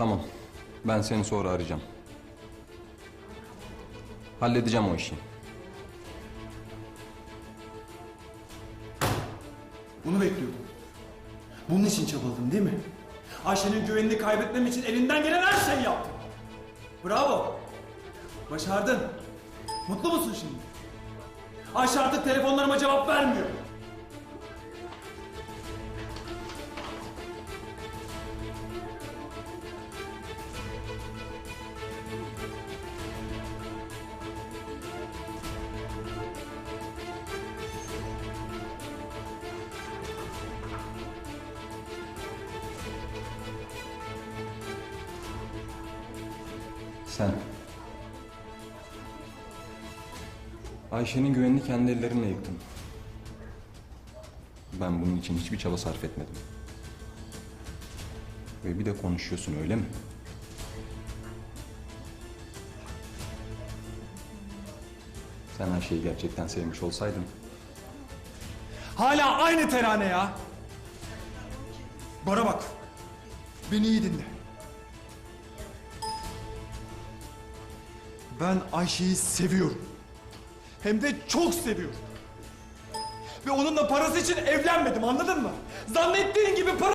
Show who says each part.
Speaker 1: Tamam. Ben seni sonra arayacağım. Halledeceğim o işi.
Speaker 2: Bunu bekliyordum. Bunun için çabaladım değil mi? Ayşe'nin güvenini kaybetmem için elinden gelen her şeyi yaptım. Bravo. Başardın. Mutlu musun şimdi? Ayşe artık telefonlarıma cevap vermiyor.
Speaker 1: Sen. Ayşe'nin güvenini kendi ellerimle yıktım. Ben bunun için hiçbir çaba sarf etmedim. Ve bir de konuşuyorsun öyle mi? Sen Ayşe'yi gerçekten sevmiş olsaydın
Speaker 2: Hala aynı terane ya. Bana bak. Beni iyi dinle. Ben Ayşe'yi seviyorum. Hem de çok seviyorum. Ve onunla parası için evlenmedim anladın mı? Zannettiğin gibi para...